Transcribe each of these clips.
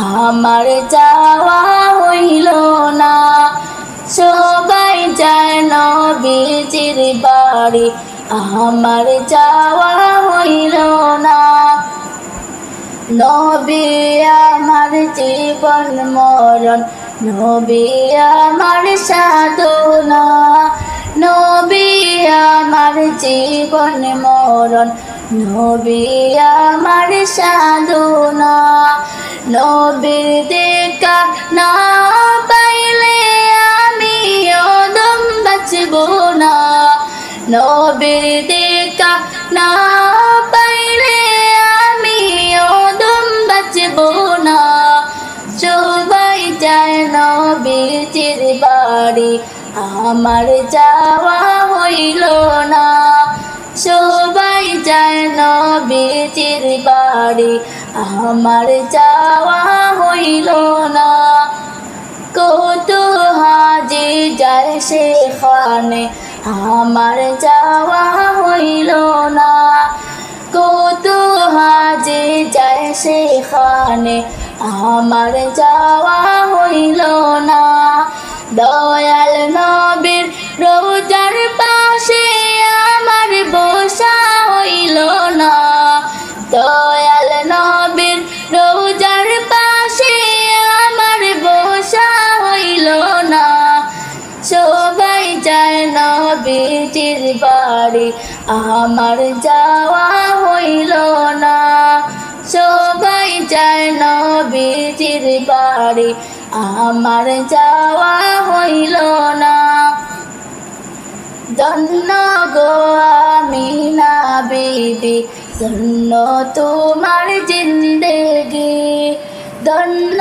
আমার যাওয়া হইল না। সবাই যায় নবীজির বাড়ি, আমার যাওয়া হইল না। নবী আমার জীবন মরণ, নবী আমার সাধনা। নবী আমার জীবন মরণ নবী আমার সাধনা। নবীর দেখা না পাইলে আমি অদম বাঁচব না। নবীর দেখা না পাইলে আমি অদম বাঁচব না। সবাই যায় নবীজির বাড়ি। আমার যাওয়া হইল না। সবাই যায় নবীজির বাড়ি। আমার যাওয়া হইল না। কত হাজি যায় সেখানে। আমার যাওয়া হইল না। কত হাজি যায় সেখানে। আমার যাওয়া হইল না। দয়াল নবীর বাড়ি আমার যাওয়া হইল না। সবাই যায় নবীজির বাড়ি। আমার যাওয়া হইল না। ধন্য গো আমিনা বিবি ধন্য তোমার জিন্দেগি। ধন্য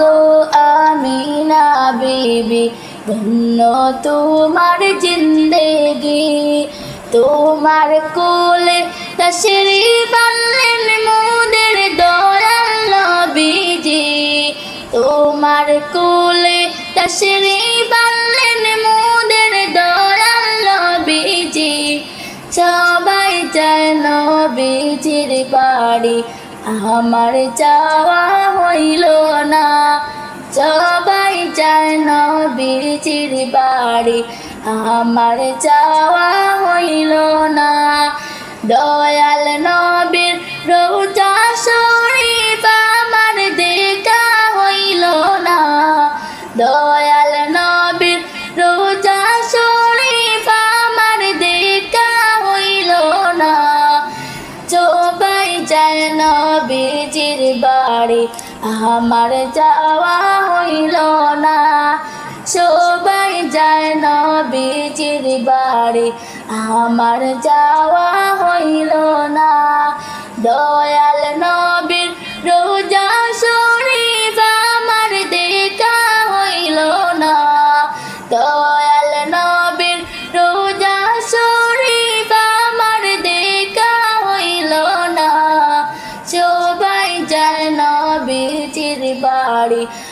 গো আমিনা বিবি ধন্য তোমার জিন্দেগি। তোমার কোলে তশরি বানলেন মোদের দয়াল নবীজি। তোমার কোলে তশরি বানলেন মোদের দয়াল নবীজি। সবাই যায় নবীজির বাড়ি, আমার যাওয়া হইল না। সবাই যায় নবীজির বাড়ি আমার যাওয়া হইল না। দয়াল নবীর রোজা শরীফ আমার দেখা হইল না। দয়াল নবীর রোজা শরীফ আমার দেখা হইল না। সবাই যায় নবীজির বাড়ি, আমার যাওয়া হইল না। যায় নবীজির বাড়ি। আমার যাওয়া হইল না। দয়াল নবীর রোজা শরীফ আমার দেখা হইল না। দয়াল নবীর রোজা শরীফ আমার দেখা হইল না। সবাই যায় নবীজির বাড়ি।